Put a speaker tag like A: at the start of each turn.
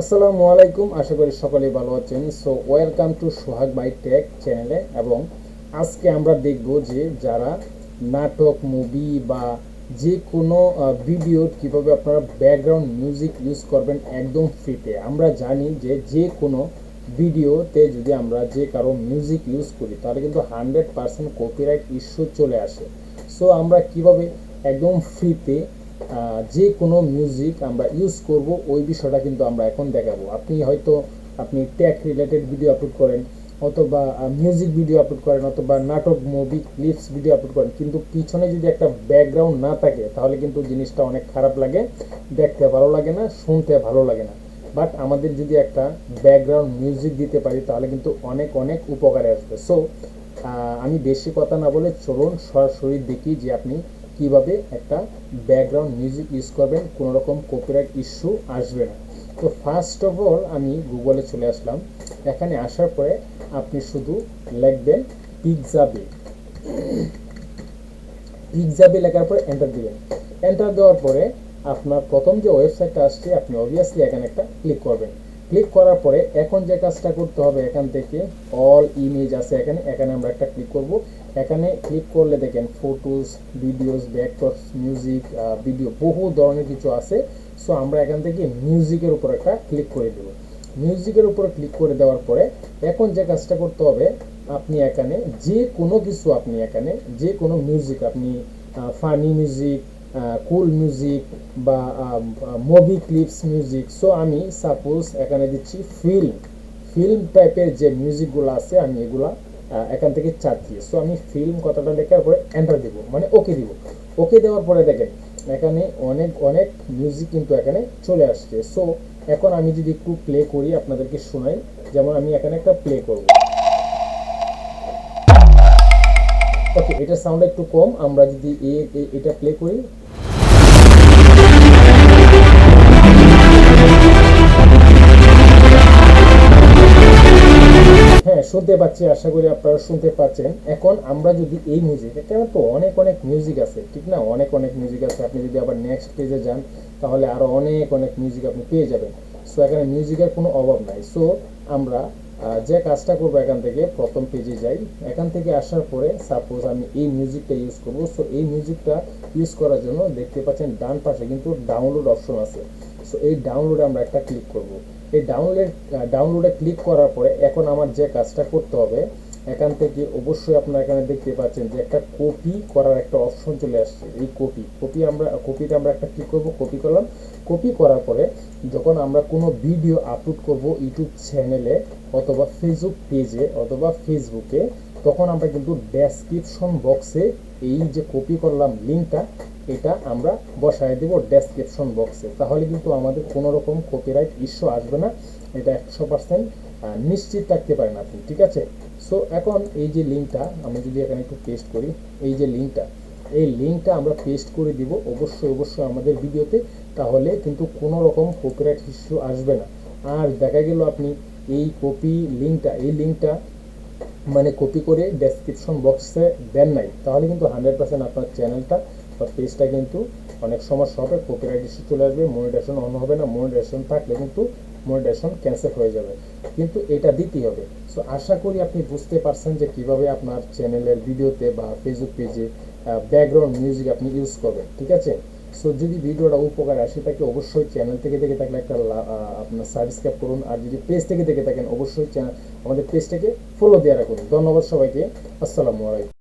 A: আসসালামু আলাইকুম, আশা করি সকলেই ভালো আছেন। So welcome to Sohag by tech চ্যানেলে এবং আজকে আমরা দেখব যে যারা নাটক, মুভি বা যে কোনো ভিডিও কীভাবে আপনারা ব্যাকগ্রাউন্ড মিউজিক ইউজ করবেন একদম ফ্রিতে আমরা জানি যে যে কোনো ভিডিওতে যদি আমরা যে কারও মিউজিক ইউজ করি, তাহলে কিন্তু হান্ড্রেড পার্সেন্ট কপিরাইট ইস্যু চলে আসে। সো আমরা কীভাবে একদম ফ্রিতে যে কোনো মিউজিক আমরা ইউজ করব, ওই বিষয়টা কিন্তু আমরা এখন দেখাবো। আপনি হয়তো, আপনি ট্যাগ রিলেটেড ভিডিও আপলোড করেন, অথবা মিউজিক ভিডিও আপলোড করেন, অথবা নাটক মুভি ক্লিপস ভিডিও আপলোড করেন, কিন্তু পিছনে যদি একটা ব্যাকগ্রাউন্ড না থাকে, তাহলে কিন্তু জিনিসটা অনেক খারাপ লাগে, দেখতে ভালো লাগে না, শুনতে ভালো লাগে না। বাট আমাদের যদি একটা ব্যাকগ্রাউন্ড মিউজিক দিতে পারি, তাহলে কিন্তু অনেক অনেক উপকারে আসবে। সো আমি বেশি কথা না বলে চলুন সরাসরি দেখি যে আপনি কীভাবে একটা ব্যাকগ্রাউন্ড মিউজিক ইউজ করবেন কোনো রকম কপিরাইট ইস্যু আসবে না। তো ফার্স্ট অফ অল আমি গুগলে চলে আসলাম। এখানে আসার পরে আপনি শুধু লিখবেন পিৎজা পিৎজাবে লেখার পরে এন্টার দিবেন। এন্টার দেওয়ার পরে আপনার প্রথম যে ওয়েবসাইটটা আসছে, আপনি অবভিয়াসলি এখানে একটা ক্লিক করবেন। ক্লিক করার পরে এখন যে কাজটা করতে হবে, এখান থেকে অল ইমেজ আছে এখানে। এখানে আমরা একটা ক্লিক করব। এখানে ক্লিক করলে দেখেন ফটোস ভিডিওস ব্যাকটস মিউজিক ভিডিও বহু ধরনের কিছু আছে। সো আমরা এখান থেকে মিউজিকের উপর একটা ক্লিক করে দেবো। মিউজিকের উপর ক্লিক করে দেওয়ার পরে এখন যে কাজটা করতে হবে, আপনি এখানে যে কোনো কিছু আপনি এখানে, যে কোনো মিউজিক আপনি ফানি মিউজিক কুল মিউজিক বা মুভি ক্লিপস মিউজিক সো আমি সাপোজ এখানে দিচ্ছি ফিল্ম ফিল্ম টাইপের যে মিউজিকগুলো আছে, আমি এগুলা এখান থেকে চাচ্ছি সো আমি ফিল্ম কথাটা লেখার পরে এন্টার দিব মানে ওকে দিব। ওকে দেওয়ার পরে দেখেন, এখানে অনেক অনেক মিউজিক কিন্তু এখানে চলে আসছে। সো এখন আমি যদি একটু প্লে করি আপনাদেরকে শোনাই। যেমন আমি এখানে একটা প্লে করব। ওকে এটা সাউন্ড একটু কম। আমরা যদি এটা প্লে করি। শুনতে পাচ্ছি, আশা করি আপনারা শুনতে পাচ্ছেন। এখন আমরা যদি এই মিউজিক এখানে তো অনেক অনেক মিউজিক আছে, ঠিক না? অনেক অনেক মিউজিক আছে। আপনি যদি আবার নেক্সট পেজে যান, তাহলে আরও অনেক অনেক মিউজিক আপনি পেয়ে যাবেন। সো এখানে মিউজিকের কোনো অভাব নাই। সো আমরা যে কাজটা করব এখান থেকে, প্রথম পেজে যাই। এখান থেকে আসার পরে সাপোজ আমি এই মিউজিকটা ইউজ করব। সো এই মিউজিকটা ইউজ করার জন্য দেখতে পাচ্ছেন ডান পাশে কিন্তু ডাউনলোড অপশন আছে। সো এই ডাউনলোডে আমরা একটা ক্লিক করব। এই ডাউনলোড ডাউনলোডে ক্লিক করার পরে এখন আমার যে কাজটা করতে হবে, এখান থেকে অবশ্যই আপনারা এখানে দেখতে পাচ্ছেন যে একটা কপি করার একটা অপশন চলে আসছে। এই কপি কপি আমরা কপিতে আমরা একটা ক্লিক করব কপি করলাম। কপি করার পরে যখন আমরা কোনো ভিডিও আপলোড করব ইউটিউব চ্যানেলে অথবা ফেসবুক পেজে অথবা ফেসবুকে তখন আমরা কিন্তু ডেসক্রিপশন বক্সে এই যে কপি করলাম লিঙ্কটা এটা আমরা বসায় দেব ডেসক্রিপশন বক্সে। তাহলে কিন্তু আমাদের কোনো রকম কপিরাইট ইস্যু আসবে না। এটা একশো পার্সেন্ট নিশ্চিত থাকতে পারেন আপনি, ঠিক আছে? সো এখন এই যে লিঙ্কটা আমি যদি এখানে একটু পেস্ট করি, এই যে লিঙ্কটা এই লিঙ্কটা আমরা পেস্ট করে দিব অবশ্যই অবশ্যই আমাদের ভিডিওতে, তাহলে কিন্তু কোনো রকম কপিরাইট ইস্যু আসবে না। আর দেখা গেল আপনি এই কপি লিঙ্কটা এই লিঙ্কটা মানে কপি করে ডেসক্রিপশন বক্সে দেন নাই, তাহলে কিন্তু হান্ড্রেড পার্সেন্ট আপনার চ্যানেলটা বা পেজটা কিন্তু অনেক সমস্যা হবে কপিরাইট ইস্যু চলে আসবে মনিটেশন অন হবে না মনিটেশন থাকলে কিন্তু মনিটেশন ক্যান্সেল হয়ে যাবে। কিন্তু এটা দিতেই হবে। সো আশা করি আপনি বুঝতে পারছেন যে কীভাবে আপনার চ্যানেলের ভিডিওতে বা ফেসবুক পেজে ব্যাকগ্রাউন্ড মিউজিক আপনি ইউজ করবেন, ঠিক আছে? সো যদি ভিডিওটা উপকার আসে থাকে অবশ্যই চ্যানেল থেকে দেখে থাকলে একটা আপনার সাবস্ক্রাইব করুন। আর যদি পেজ থেকে দেখে থাকেন, অবশ্যই চ্যানেল আমাদের পেজটাকে ফলো দিয়ে রাখুন। ধন্যবাদ সবাইকে। আসসালামু আলাইকুম।